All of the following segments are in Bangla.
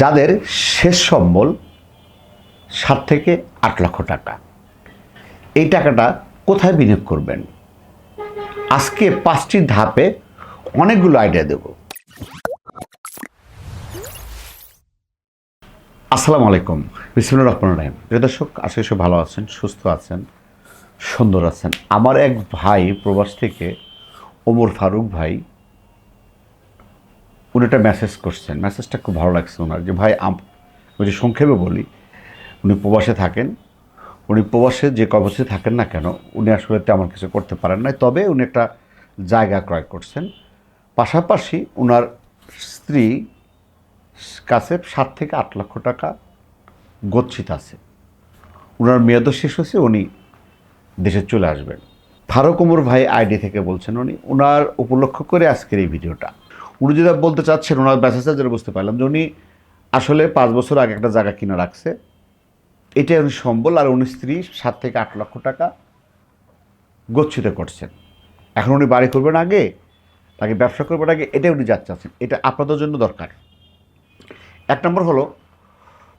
যাদের শেষ সম্বল সাত থেকে আট লক্ষ টাকা। এই টাকাটা কোথায় বিনিয়োগ করবেন? আজকে পাঁচটি ধাপে অনেকগুলো আইডিয়া দেব। আসসালামু আলাইকুম বিসমুল্লাহ রহমান রাহিম। প্রিয় দর্শক, আশা ভালো আছেন, সুস্থ আছেন, সুন্দর আছেন। আমার এক ভাই প্রবাস থেকে ওমর ফারুক ভাই উনি একটা মেসেজ করছেন মেসেজটা খুব ভালো লাগছে ওনার যে, ভাই, আম- যে সংক্ষেপে বলি, উনি প্রবাসে থাকেন। উনি প্রবাসে যে কবসে থাকেন না কেন, উনি আসলে তেমন কিছু করতে পারেন না তবে উনি একটা জায়গা ক্রয় করছেন। পাশাপাশি ওনার স্ত্রী কাছে সাত থেকে আট লক্ষ টাকা গচ্ছিত আছে। ওনার মেয়াদও শেষ হয়েছে, উনি দেশে চলে আসবেন। ফারুক উমর ভাই আইডি থেকে বলছেন উনি। ওনার উপলক্ষ করে আজকের এই ভিডিওটা। উনি যেটা বলতে চাচ্ছেন, ওনার মেসেজটা যেটা বুঝতে পারলাম যে উনি আসলে পাঁচ বছর আগে একটা জায়গা কিনে রাখছে। এটাই উনি সম্বল আর উনি স্ত্রী সাত থেকে আট লক্ষ টাকা গচ্ছিত করছেন। এখন উনি বাড়ি করবেন আগে, তাকে ব্যবসা করবেন আগে, এটাই উনি যাচ্ছে আছেন এটা আপনাদের জন্য দরকার। এক নম্বর হলো,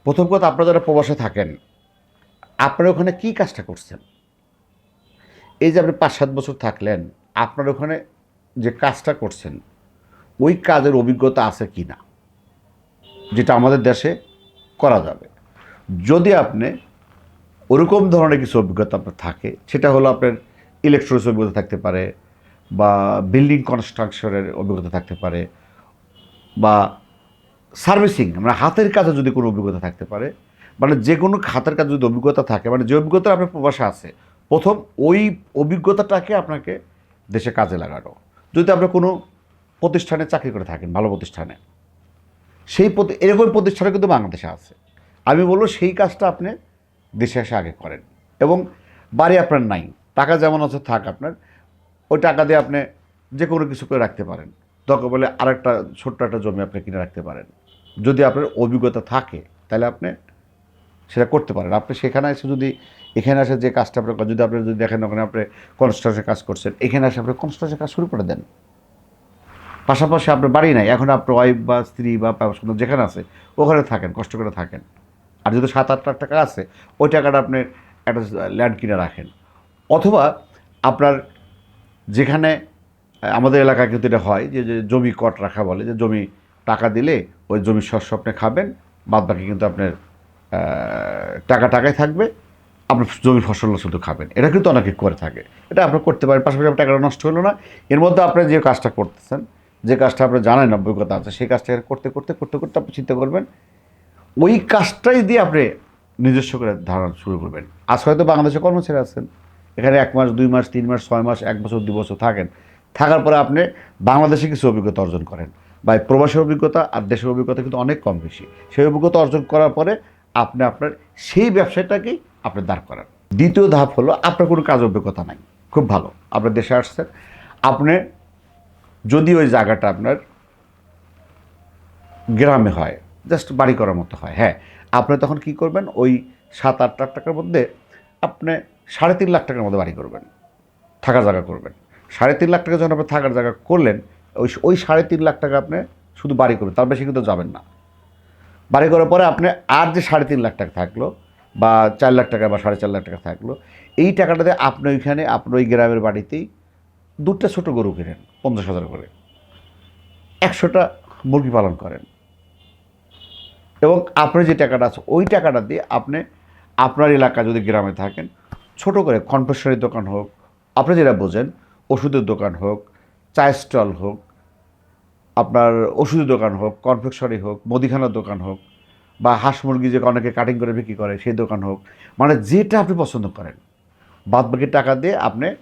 প্রথম কথা, আপনারা যারা প্রবাসে থাকেন, আপনারা ওখানে কী কাজটা করছেন? এই যে আপনি পাঁচ সাত বছর থাকলেন, আপনার ওখানে যে কাজটা করছেন ওই কাজের অভিজ্ঞতা আছে কি না যেটা আমাদের দেশে করা যাবে। যদি আপনি ওরকম ধরনের কিছু অভিজ্ঞতা আপনার থাকে, সেটা হলো আপনার ইলেকট্রনিক্স অভিজ্ঞতা থাকতে পারে বা বিল্ডিং কনস্ট্রাকশনের অভিজ্ঞতা থাকতে পারে বা সার্ভিসিং মানে হাতের কাজে যদি কোনো অভিজ্ঞতা থাকতে পারে মানে যে কোনো হাতের কাজে যদি অভিজ্ঞতা থাকে মানে যে অভিজ্ঞতা আপনার প্রবাসে আছে, প্রথম ওই অভিজ্ঞতাটাকে আপনাকে দেশে কাজে লাগানো। যদি আপনার কোনো প্রতিষ্ঠানে চাকরি করে থাকেন, ভালো প্রতিষ্ঠানে। সেই এরকম প্রতিষ্ঠানে কিন্তু বাংলাদেশে আছে। আমি বলব সেই কাজটা আপনি দেশে এসে আগে করেন এবং বাড়ি আপনার নাই, টাকা যেমন আছে থাক আপনার, ওই টাকা দিয়ে আপনি যে কোনো কিছু করে রাখতে পারেন। দরকার বলে আরেকটা ছোট্ট একটা জমি আপনি কিনে রাখতে পারেন। যদি আপনার অভিজ্ঞতা থাকে, তাহলে আপনি সেটা করতে পারেন। আপনি সেখানে এসে যদি, এখানে আসে যে কাজটা আপনার যদি আপনি যদি দেখেন ওখানে আপনি কনস্ট্রাকশন কাজ করছেন, এখানে আসে আপনি কনস্ট্রাকশন কাজ শুরু করে দেন। পাশাপাশি আপনার বাড়ি নাই, এখন আপনার ওয়াইফ বা স্ত্রী বা সন্তান যেখানে আছে, ওখানে থাকেন, কষ্ট করে থাকেন। আর যদি সাত, আট লাখ টাকা আছে, ওই টাকাটা আপনি একটা ল্যান্ড কিনে রাখেন। অথবা আপনার যেখানে, আমাদের এলাকায় কিন্তু এটা হয় যে জমি কট রাখা বলে, যে জমি টাকা দিলে ওই জমির শস্য আপনি খাবেন বাদ বাকি কিন্তু আপনার টাকা টাকায় থাকবে, আপনার জমির ফসল শুধু খাবেন। এটা কিন্তু অনেকে করে থাকে। এটা আপনার করতে পারেন, পাশাপাশি আপনার টাকাটা নষ্ট হলো না। এর মধ্যে আপনি যে কাজটা করতেছেন যে কাজটা আপনি জানেন, অভিজ্ঞতা আছে, সেই কাজটা করতে করতে করতে করতে আপনি চিন্তা করবেন, ওই কাজটাই দিয়ে আপনি নিজস্ব করে ধারণা শুরু করবেন। আজ হয়তো বাংলাদেশে কর্মচারী আছেন, এখানে এক মাস, দুই মাস, তিন মাস, ছয় মাস, এক বছর, দুই বছর থাকেন। থাকার পরে আপনি বাংলাদেশে কিছু অভিজ্ঞতা অর্জন করেন। বা প্রবাসের অভিজ্ঞতা আর দেশের অভিজ্ঞতা কিন্তু অনেক কম বেশি। সেই অভিজ্ঞতা অর্জন করার পরে আপনি আপনার সেই ব্যবসাটাকেই আপনি দাঁড় করান। দ্বিতীয় ধাপ হলো, আপনার কোনো কাজ অভিজ্ঞতা নাই। খুব ভালো আপনার দেশে আসছেন, আপনি যদি ওই জায়গাটা আপনার গ্রামে হয় জাস্ট বাড়ি করার মতো হয় হ্যাঁ আপনি তখন কি করবেন? ওই সাত আট লাখ টাকার মধ্যে আপনি সাড়ে তিন লাখ টাকার মধ্যে বাড়ি করবেন, থাকার জায়গা করবেন। সাড়ে তিন লাখ টাকা যখন আপনি থাকার জায়গা করলেন, ওই ওই সাড়ে তিন লাখ টাকা আপনি শুধু বাড়ি করবেন, তার বেশি কিন্তু যাবেন না। বাড়ি করার পরে আপনি আর যে সাড়ে তিন লাখ টাকা থাকল বা চার লাখ টাকা বা সাড়ে চার লাখ টাকা থাকল, এই টাকাটাতে আপনি ওইখানে আপনার ওই গ্রামের বাড়িতেই দুটো ছোটো গরু কিনেন, পঞ্চাশ হাজার করে। একশোটা মুরগি পালন করেন। এবং আপনার যে টাকাটা আছে, ওই টাকাটা দিয়ে আপনি, আপনার এলাকা যদি গ্রামে থাকেন, ছোট করে কনফেকশনারি দোকান হোক, আপনি যেটা বোঝেন, ওষুধের দোকান হোক, চায়ের স্টল হোক, আপনার ওষুধের দোকান হোক, কনফেকশনারি হোক, মুদিখানার দোকান হোক, বা হাঁস মুরগি যে অনেকে কাটিং করে বিক্রি করে, সেই দোকান হোক মানে যেটা আপনি পছন্দ করেন বাদ বাকি টাকা দিয়ে আপনি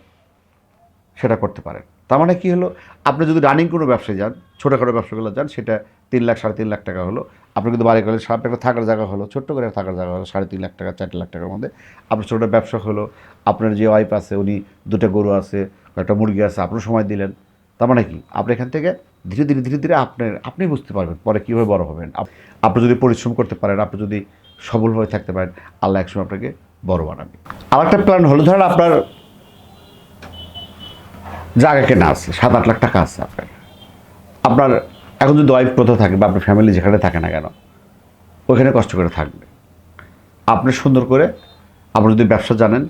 সেটা করতে পারেন। তার মানে কী হলো? আপনি যদি রানিং কোনো ব্যবসায় যান, ছোটোখাটো ব্যবসাগুলো যান, সেটা তিন লাখ, সাড়ে তিন লাখ টাকা হলো। আপনি কিন্তু বাড়ি করলে সাত একটা থাকার জায়গা হলো, ছোট্ট করে থাকার জায়গা হলো, সাড়ে তিন লাখ টাকা, চার লাখ টাকার মধ্যে। আপনার ছোটো ব্যবসা হলো, আপনার যে ওয়াইফ আছে, উনি দুটো গরু আছে একটা মুরগি আছে, আপনি সময় দিলেন। তার মানে কি? আপনি এখান থেকে ধীরে ধীরে ধীরে ধীরে আপনার আপনি বুঝতে পারবেন, পরে কীভাবে বড় হবেন। আপ- আপনি যদি পরিশ্রম করতে পারেন, আপনি যদি সবলভাবে থাকতে পারেন, আল্লাহ একসময় আপনাকে বড় বানাবে। আর একটা প্ল্যান হলো, ধরেন আপনার জায়গা কেনা আছে, সাত আট লাখ টাকা আছে আপনার। আপনার এখন যদি ওয়াইফ কোথাও থাকে বা আপনার ফ্যামিলি যেখানে থাকে না কেন, ওইখানে কষ্ট করে থাকবে। আপনি সুন্দর করে আপনি যদি ব্যবসা জানেন,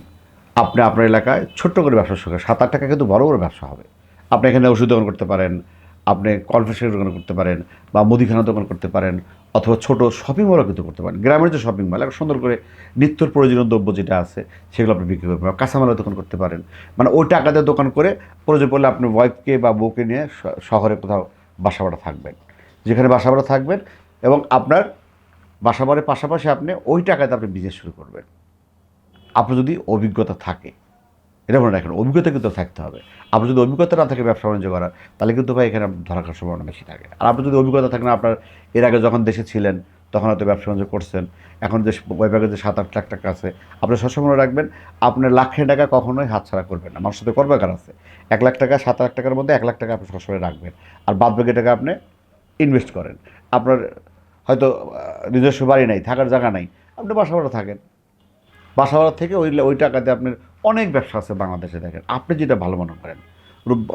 আপনি আপনার এলাকায় ছোট্ট করে ব্যবসা শুরু করেন। সাত আট টাকা কিন্তু বড় বড় ব্যবসা হবে। আপনি এখানে ওষুধ দোকান করতে পারেন, আপনি কনফেকশনের দোকান করতে পারেন বা মুদিখানা দোকান করতে পারেন। অথবা ছোট শপিং মলও কিন্তু করতে পারেন। গ্রামের যে শপিং মল একটা সুন্দর করে নিত্যর প্রয়োজনীয় দ্রব্য যেটা আছে, সেগুলো আপনি বিক্রি করতে পারেন। কাঁচামালের দোকান করতে পারেন। মানে ওই টাকা দিয়ে দোকান করে প্রয়োজন পড়লে আপনি ওয়াইফকে বা বউকে নিয়ে শহরে কোথাও বাসা ভাড়া থাকবেন। যেখানে বাসা ভাড়া থাকবেন এবং আপনার বাসা ভাড়ার পাশাপাশি আপনি ওই টাকাতে আপনি বিজনেস শুরু করবেন। আপনার যদি অভিজ্ঞতা থাকে এটা মনে রাখেন অভিজ্ঞতা কিন্তু থাকতে হবে। আপনার যদি অভিজ্ঞতা না থাকে ব্যবসা বাণিজ্য করার, তাহলে কিন্তু ভাই এখানে ধরা সম্ভাবনা বেশি থাকে। আর আপনার যদি অভিজ্ঞতা থাকে না আপনার এর আগে যখন দেশে ছিলেন, তখন হয়তো ব্যবসা বাণিজ্য করছেন, এখন যে ওয়েবাগে যে সাত আট লাখ টাকা আছে, আপনি সবসময় মনে রাখবেন আপনার লাখের টাকা কখনোই হাতছাড়া করবেন না। মানুষের সাথে করবে কার আছে। এক লাখ টাকা, সাত লাখ টাকার মধ্যে এক লাখ টাকা আপনি সবসময় রাখবেন। আর বাদ বাকি টাকা আপনি ইনভেস্ট করেন। আপনার হয়তো নিজস্ব বাড়ি নাই, থাকার জায়গা নাই, আপনি বাসা ভাড়া থাকেন। বাসা ভাড়া থেকে ওই ওই টাকাতে আপনার অনেক ব্যবসা আছে বাংলাদেশে দেখেন। আপনি যেটা ভালো মনে করেন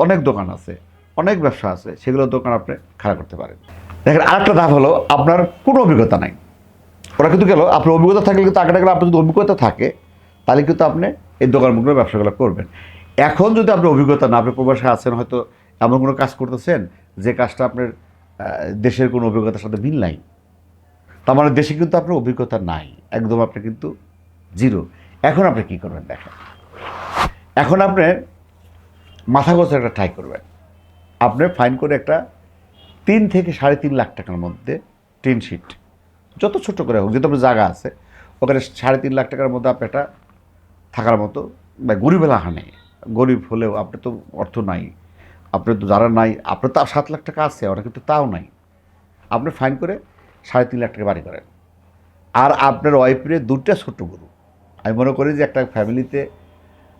অনেক দোকান আছে, অনেক ব্যবসা আছে, সেগুলোর দোকান আপনি খাড়া করতে পারেন। দেখেন, আরেকটা ধাপ হলো, আপনার কোনো অভিজ্ঞতা নাই। ওরা কিন্তু গেল, আপনার অভিজ্ঞতা থাকলে কিন্তু আগে গেলে আপনার যদি অভিজ্ঞতা থাকে, তাহলে কিন্তু আপনি এই দোকানগুলো ব্যবসাগুলো করবেন। এখন যদি আপনার অভিজ্ঞতা না, আপনি প্রবাসে আছেন, হয়তো এমন কোনো কাজ করতেছেন, যে কাজটা আপনার দেশের কোনো অভিজ্ঞতার সাথে মিল নাই। তার মানে দেশে কিন্তু আপনার অভিজ্ঞতা নাই, একদম আপনি কিন্তু জিরো। এখন আপনি কী করবেন দেখেন? এখন আপনি মাথা গোছা একটা ট্রাই করবেন। আপনি ফাইন করে একটা তিন থেকে সাড়ে তিন লাখ টাকার মধ্যে টিন শিট যত ছোট করে হোক, যেহেতু আপনার জায়গা আছে, ওখানে সাড়ে তিন লাখ টাকার মধ্যে আপনি একটা থাকার মতো, বা গরিব এলাকা নেই। গরিব হলেও আপনার তো অর্থ নাই আপনার তো যারা নাই, আপনার তো সাত লাখ টাকা আছে, ওরা কিন্তু তাও নাই। আপনি ফাইন করে সাড়ে তিন লাখ টাকা বাড়ি করেন। আর আপনার ওয়াইফের দুটা ছোট গরু। আমি মনে করি যে একটা ফ্যামিলিতে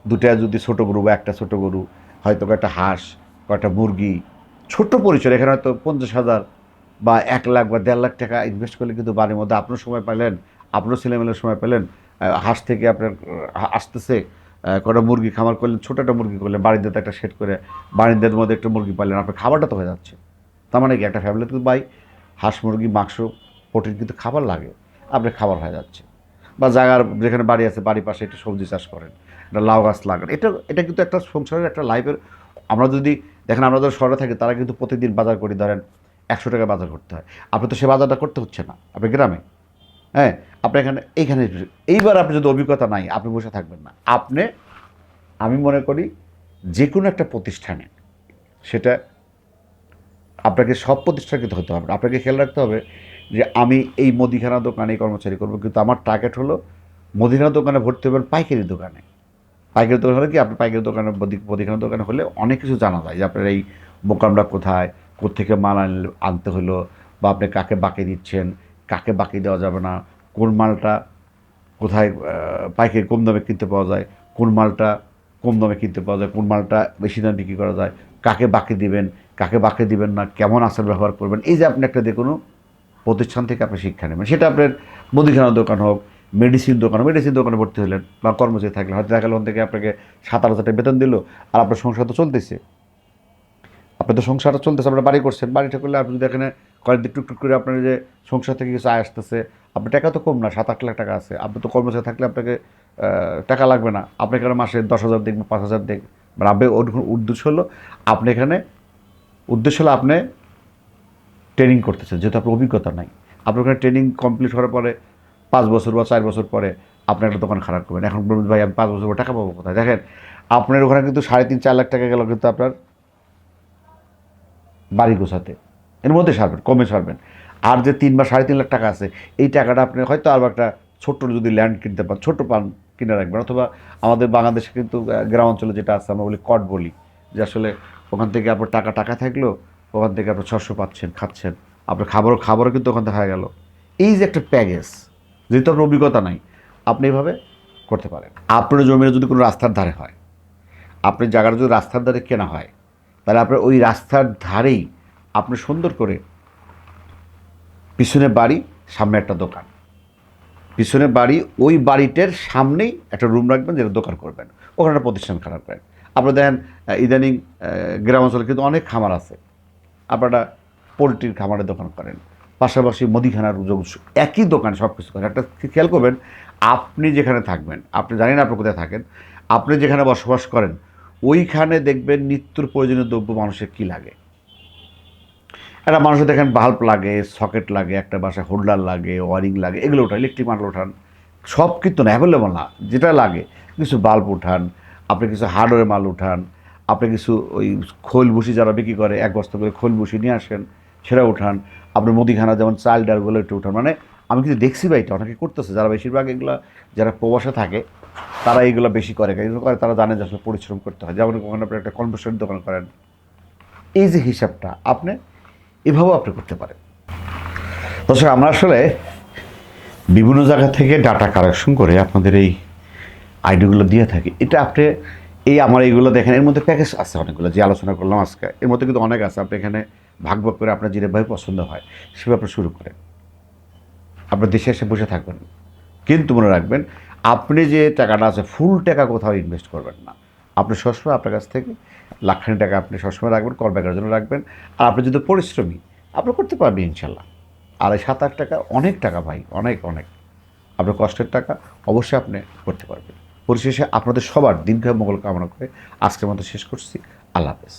দুটা যদি ছোট গরু বা একটা ছোট গরু, হয়তো কয়েকটা হাঁস, কয়েকটা মুরগি ছোট্ট পরিচয় এখানে হয়তো পঞ্চাশ হাজার বা এক লাখ বা দেড় লাখ টাকা ইনভেস্ট করলে কিন্তু বাড়ির মধ্যে আপনার সময় পেলেন আপনার ছেলেমেলের সময় পেলেন হাঁস থেকে আপনার আসতেছে কটা মুরগি খামার করলেন ছোটো একটা মুরগি করলেন বাড়িতে তো একটা সেট করে বাড়িদের মধ্যে একটা মুরগি পাইলেন, আপনার খাবারটা তো হয়ে যাচ্ছে। তার মানে কি, একটা ফ্যামিলিতে ভাই হাঁস, মুরগি, মাংস, প্রোটিন কিন্তু খাবার লাগে, আপনার খাবার হয়ে যাচ্ছে। বা জায়গার যেখানে বাড়ি আছে, বাড়ির পাশে একটু সবজি চাষ করেন, একটা লাউ গাছ লাগান। এটা এটা কিন্তু একটা সংসারের একটা লাইফের আমরা যদি দেখেন আমরা যারা শহরে থাকি, তারা কিন্তু প্রতিদিন বাজার করি, ধরেন একশো টাকা বাজার করতে হয়। আপনি তো সে বাজারটা করতে হচ্ছে না, আপনি গ্রামে। হ্যাঁ আপনি এখানে, এইখানে, এইবার আপনি যদি অভিজ্ঞতা নাই, আপনি বসে থাকবেন না। আপনি, আমি মনে করি যে কোনো একটা প্রতিষ্ঠানে সেটা আপনাকে সব প্রতিষ্ঠান কিন্তু হতে হবে। আপনাকে খেয়াল রাখতে হবে যে আমি এই মুদিখানা দোকানে কর্মচারী করব, কিন্তু আমার টার্গেট হলো মুদিখানা দোকানে ভর্তি হবেন পাইকারি দোকানে। পাইকারি দোকান হলে কি? আপনি পাইকারি দোকানে, মুদি- মুদিখানা দোকানে হলে অনেক কিছু জানা যায় যে আপনার এই মোকামটা কোথায় কোথেকে মাল আনতে হলো বা আপনি কাকে বাকি দিচ্ছেন, কাকে বাকি দেওয়া যাবে না, কোন মালটা কোথায় পাইকারি কম দামে কিনতে পাওয়া যায়, কোন মালটা কম দামে কিনতে পাওয়া যায়, কোন মালটা বেশি দামে বিক্রি করা যায়, কাকে বাকি দিবেন, কাকে বাকি দিবেন না, কেমন আচার ব্যবহার করবেন, এই যে আপনি একটা কোনো প্রতিষ্ঠান থেকে আপনি শিক্ষা নেবেন। সেটা আপনার মুদিখানার দোকান হোক মেডিসিন দোকান মেডিসিন দোকানে ভর্তি হলেন বা কর্মচারী থাকলেন, হয়তো দেখা গেল থেকে আপনাকে সাত আট হাজার বেতন দিল আর আপনার সংসার তো চলতেছে। আপনার তো সংসারটা চলতেছে, আপনার বাড়ি করছেন, বাড়িটা করলে আপনি যদি এখানে কয়েকদিন টুকটুক করে আপনার যে সংসার থেকে কিছু আয় আসতেছে, আপনার টাকা তো কম না, সাত আট লাখ টাকা আছে। আপনি তো কর্মচারী থাকলে আপনাকে টাকা লাগবে না। আপনি এখানে মাসে দশ হাজার দেখবেন পাঁচ হাজার দেখ মানে আপনি উদ্দেশ্য হলো, আপনি এখানে, উদ্দেশ্য হলো আপনি ট্রেনিং করতেছেন, যেহেতু আপনার অভিজ্ঞতা নাই। আপনার ওখানে ট্রেনিং কমপ্লিট হওয়ার পরে পাঁচ বছর বা চার বছর পরে আপনি একটা দোকান খারাপ করবেন। এখন বলবেন, ভাই, আমি পাঁচ বছর পর টাকা পাবো কোথায়? দেখেন, আপনার ওখানে কিন্তু সাড়ে তিন, চার লাখ টাকা গেল কিন্তু আপনার বাড়ি গোছাতে, এর মধ্যে সারবেন, কমে সারবেন। আর যে তিন বা সাড়ে তিন লাখ টাকা আছে, এই টাকাটা আপনি হয়তো আরও একটা ছোট্ট যদি ল্যান্ড কিনতে পান ছোট্ট পান কিনে রাখবেন। অথবা আমাদের বাংলাদেশে কিন্তু গ্রাম অঞ্চলে যেটা আছে, আমরা বলি কট বলি, যে আসলে ওখান থেকে আপনার টাকা টাকা থাকল ওখান থেকে আপনার ছশো পাচ্ছেন, খাচ্ছেন। আপনার খাবারও খাবারও কিন্তু ওখান থেকে হয়ে গেল। এই যে একটা প্যাকেজ, যেহেতু আপনার অভিজ্ঞতা নাই, আপনি এইভাবে করতে পারেন। আপনার জমিটা যদি কোনো রাস্তার ধারে হয়, আপনার জায়গাটা যদি রাস্তার ধারে কেনা হয়, তাহলে আপনার ওই রাস্তার ধারেই আপনি সুন্দর করে পিছনে বাড়ি, সামনে একটা দোকান। পিছনে বাড়ি, ওই বাড়িটার সামনেই একটা রুম রাখবেন, যেটা দোকান করবেন। ওখানে একটা প্রতিষ্ঠান খারাপ করেন। আপনারা দেখেন ইদানিং গ্রামাঞ্চলে কিন্তু অনেক খামার আছে। আপনারা পোলট্রির খামারের দোকান করেন। পাশাপাশি মুদিখানার একই দোকান সব কিছু করেন। একটা খেয়াল করবেন, আপনি যেখানে থাকবেন, আপনি জানেন আপনি কোথায় থাকেন, আপনি যেখানে বসবাস করেন, ওইখানে দেখবেন নিত্যর প্রয়োজনীয় দ্রব্য মানুষের কী লাগে। একটা মানুষের দেখেন বাল্ব লাগে, সকেট লাগে, একটা বাসায় হোল্ডার লাগে, ওয়ারিং লাগে, এগুলো ওঠান, ইলেকট্রিক মাল ওঠান সব কিন্তু না অ্যাভেলেবল না, যেটা লাগে। কিছু বাল্ব উঠান, আপনি কিছু হার্ডওয়্যার মাল উঠান আপনি কিছু ওই খোল ভুসি যারা বিক্রি করে, এক বস্তা করে খোল ভুসি নিয়ে আসেন সেটা উঠান। আপনি মুদিখানা যেমন চাল ডালগুলো একটু উঠান। মানে আমি কিন্তু দেখছি বা এটা, অনেকে করতেছে। যারা বেশিরভাগ এগুলো, যারা প্রবাসে থাকে, তারা এইগুলো বেশি করে। এগুলো করে, তারা জানে যে আসলে পরিশ্রম করতে হয়। যেমন ওখানে আপনি একটা কনভার্সের দোকান করেন। এই যে হিসাবটা, আপনি এভাবেও আপনি করতে পারেন। দর্শক, আমরা আসলে বিভিন্ন জায়গা থেকে ডাটা কালেকশন করে আপনাদের এই আইডিগুলো দিয়ে থাকি। এটা আপনি এই আমার এইগুলো দেখেন, এর মধ্যে প্যাকেজ আছে অনেকগুলো যে আলোচনা করলাম আজকে। এর মধ্যে কিন্তু অনেক আছে, আপনি এখানে ভাগ ভাগ করে আপনার যেভাবে পছন্দ হয় সেভাবে আপনি শুরু করেন। আপনার দেশে এসে বসে থাকবেন। কিন্তু মনে রাখবেন, আপনি যে টাকাটা আছে ফুল টাকা কোথাও ইনভেস্ট করবেন না। আপনি সবসময় আপনার কাছ থেকে লাখখানি টাকা আপনি সবসময় রাখবেন কল ব্যাগের জন্য রাখবেন। আর আপনি যদি পরিশ্রমী, আপনি করতে পারবেন ইনশাল্লাহ। আর এই সাত আট টাকা অনেক টাকা ভাই, অনেক অনেক। আপনার কষ্টের টাকা অবশ্যই আপনি করতে পারবেন। পরিশেষে আপনাদের সবার দীর্ঘ মঙ্গল কামনা করে আজকের মতো শেষ করছি। আল্লাহ হাফেজ।